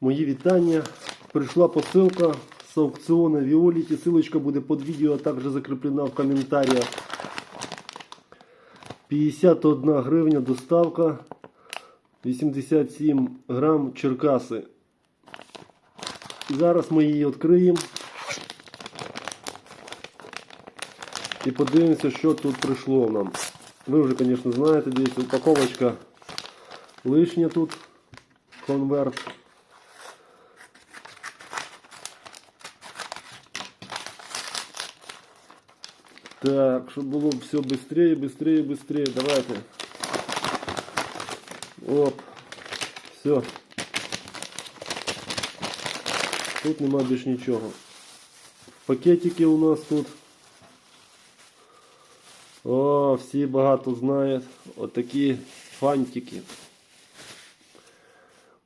Мої вітання. Прийшла посилка з аукціону Віоліті. Силочка буде під відео, а також закріплена в коментарях. 51 гривня доставка. 87 грам Черкаси. Зараз ми її відкриємо. І подивимося, що тут прийшло нам. Ви вже, звісно, знаєте, дивіться, упаковочка лишня тут. Конверт. Так, щоб було все быстрее, быстрее, быстрее. Давайте. Оп. Все. Тут нема більш нічого. Пакетики у нас тут. О, всі багато знають. Отакі фантики.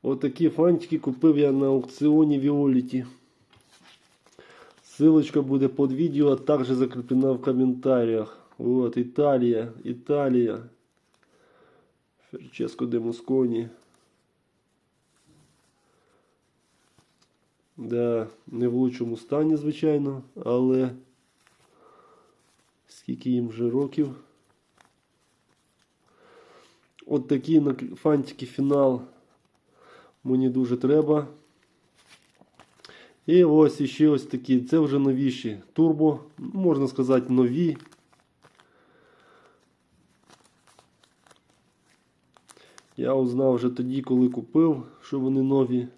Отакі фантики купив я на аукціоні Віоліті. Ссылочка буде під відео, а також закріплена в коментарях. Вот, Італія, Італія. Ферческо де Мусконі. Да, не в лучшому стані, звичайно, але скільки їм вже років. От такі фантики фінал мені дуже треба. І ось іще ось такі. Це вже новіші турбо, можна сказати, нові. Я узнав вже тоді, коли купив, що вони нові.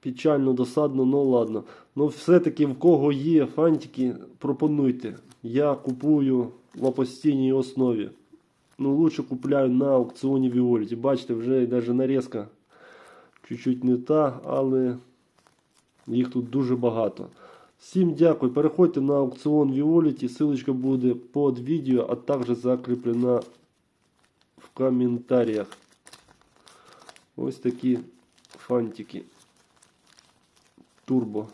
Печально, досадно, ну ладно. Ну все-таки в кого є фантики, пропонуйте. Я купую на постійній основі. Ну, лучше купляю на аукціоні Віоліті. Бачите, вже навіть нарізка чуть-чуть не та, але їх тут дуже багато. Всім дякую. Переходьте на аукціон Віоліті. Ссылочка буде під відео, а також закріплена в коментарях. Ось такі фантики. Турбо.